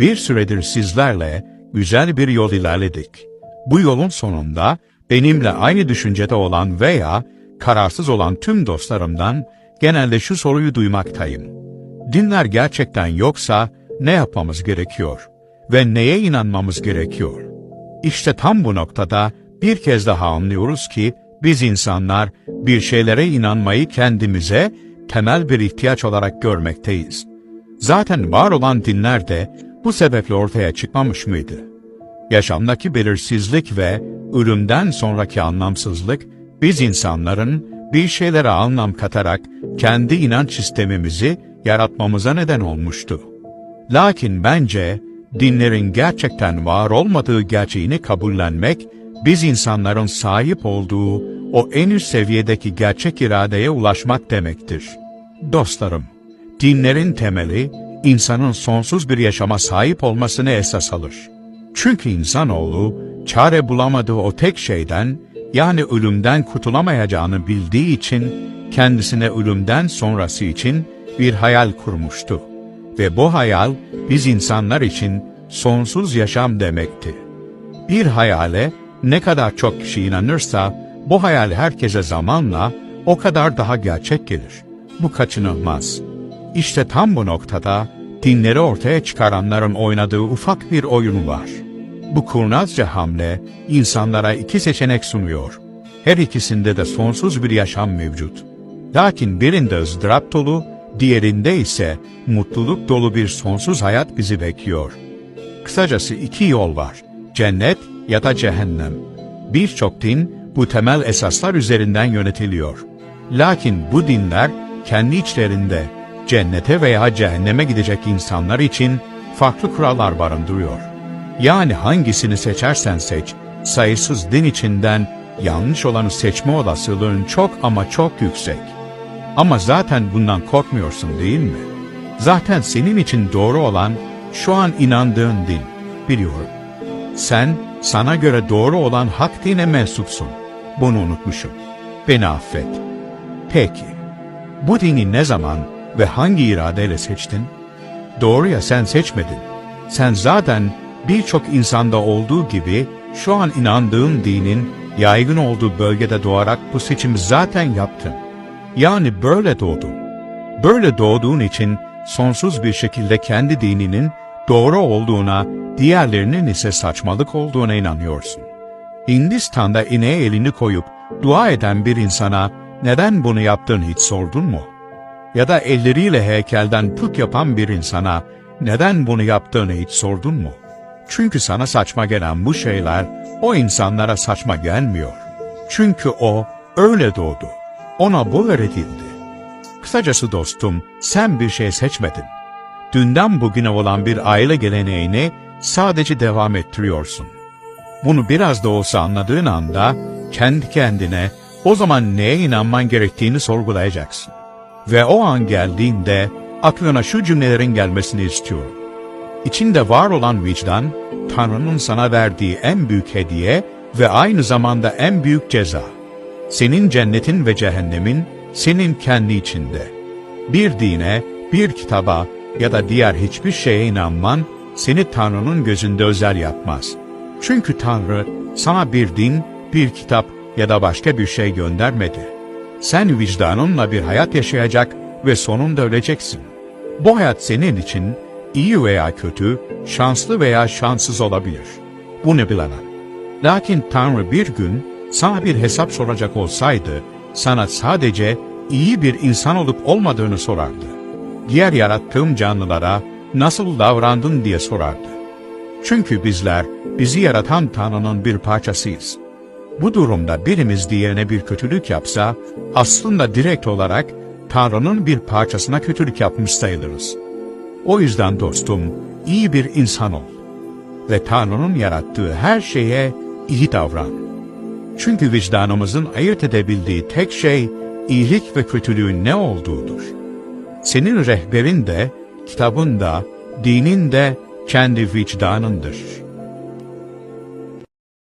Bir süredir sizlerle güzel bir yol ilerledik. Bu yolun sonunda benimle aynı düşüncede olan veya kararsız olan tüm dostlarımdan genelde şu soruyu duymaktayım. Dinler gerçekten yoksa ne yapmamız gerekiyor? Ve neye inanmamız gerekiyor? İşte tam bu noktada bir kez daha anlıyoruz ki biz insanlar bir şeylere inanmayı kendimize temel bir ihtiyaç olarak görmekteyiz. Zaten var olan dinler de bu sebeple ortaya çıkmamış mıydı? Yaşamdaki belirsizlik ve ölümden sonraki anlamsızlık biz insanların bir şeylere anlam katarak kendi inanç sistemimizi yaratmamıza neden olmuştu. Lakin bence dinlerin gerçekten var olmadığı gerçeğini kabullenmek, biz insanların sahip olduğu o en üst seviyedeki gerçek iradeye ulaşmak demektir. Dostlarım, dinlerin temeli, insanın sonsuz bir yaşama sahip olmasını esas alır. Çünkü insanoğlu, çare bulamadığı o tek şeyden, yani ölümden kurtulamayacağını bildiği için, kendisine ölümden sonrası için bir hayal kurmuştu. Ve bu hayal, biz insanlar için sonsuz yaşam demekti. Bir hayale ne kadar çok kişi inanırsa, bu hayal herkese zamanla o kadar daha gerçek gelir. Bu kaçınılmaz. İşte tam bu noktada dinleri ortaya çıkaranların oynadığı ufak bir oyunu var. Bu kurnazca hamle insanlara iki seçenek sunuyor. Her ikisinde de sonsuz bir yaşam mevcut. Lakin birinde ızdırap dolu, diğerinde ise mutluluk dolu bir sonsuz hayat bizi bekliyor. Kısacası iki yol var. Cennet ya da cehennem. Birçok din bu temel esaslar üzerinden yönetiliyor. Lakin bu dinler kendi içlerinde cennete veya cehenneme gidecek insanlar için farklı kurallar barındırıyor. Yani hangisini seçersen seç, sayısız din içinden yanlış olanı seçme olasılığın çok ama çok yüksek. Ama zaten bundan korkmuyorsun değil mi? Zaten senin için doğru olan şu an inandığın din, biliyorum. Sen, sana göre doğru olan hak dine mensupsun. Bunu unutmuşum. Beni affet. Peki, bu dini ne zaman ve hangi iradeyle seçtin? Doğru ya sen seçmedin. Sen zaten birçok insanda olduğu gibi şu an inandığın dinin yaygın olduğu bölgede doğarak bu seçimi zaten yaptın. Yani böyle doğdun. Böyle doğduğun için sonsuz bir şekilde kendi dininin doğru olduğuna, diğerlerinin ise saçmalık olduğuna inanıyorsun. Hindistan'da ineğe elini koyup dua eden bir insana neden bunu yaptığını hiç sordun mu? Ya da elleriyle heykelden put yapan bir insana neden bunu yaptığını hiç sordun mu? Çünkü sana saçma gelen bu şeyler o insanlara saçma gelmiyor. Çünkü o öyle doğdu. Ona bu öğretildi. Kısacası dostum, sen bir şey seçmedin. Dünden bugüne olan bir aile geleneğini sadece devam ettiriyorsun. Bunu biraz da olsa anladığın anda kendi kendine o zaman neye inanman gerektiğini sorgulayacaksın. Ve o an geldiğinde aklına şu cümlelerin gelmesini istiyorum. İçinde var olan vicdan, Tanrı'nın sana verdiği en büyük hediye ve aynı zamanda en büyük ceza. Senin cennetin ve cehennemin senin kendi içinde. Bir dine, bir kitaba ya da diğer hiçbir şeye inanman seni Tanrı'nın gözünde özel yapmaz. Çünkü Tanrı sana bir din, bir kitap ya da başka bir şey göndermedi. Sen vicdanınla bir hayat yaşayacak ve sonunda öleceksin. Bu hayat senin için iyi veya kötü, şanslı veya şanssız olabilir. Bunu bilemem. Lakin Tanrı bir gün sana bir hesap soracak olsaydı, sana sadece iyi bir insan olup olmadığını sorardı. Diğer yarattığım canlılara nasıl davrandın diye sorardı. Çünkü bizler bizi yaratan Tanrı'nın bir parçasıyız. Bu durumda birimiz diğerine bir kötülük yapsa, aslında direkt olarak Tanrı'nın bir parçasına kötülük yapmış sayılırız. O yüzden dostum, iyi bir insan ol. Ve Tanrı'nın yarattığı her şeye iyi davran. Çünkü vicdanımızın ayırt edebildiği tek şey, iyilik ve kötülüğün ne olduğudur. Senin rehberin de, kitabın da, dinin de kendi vicdanındır.''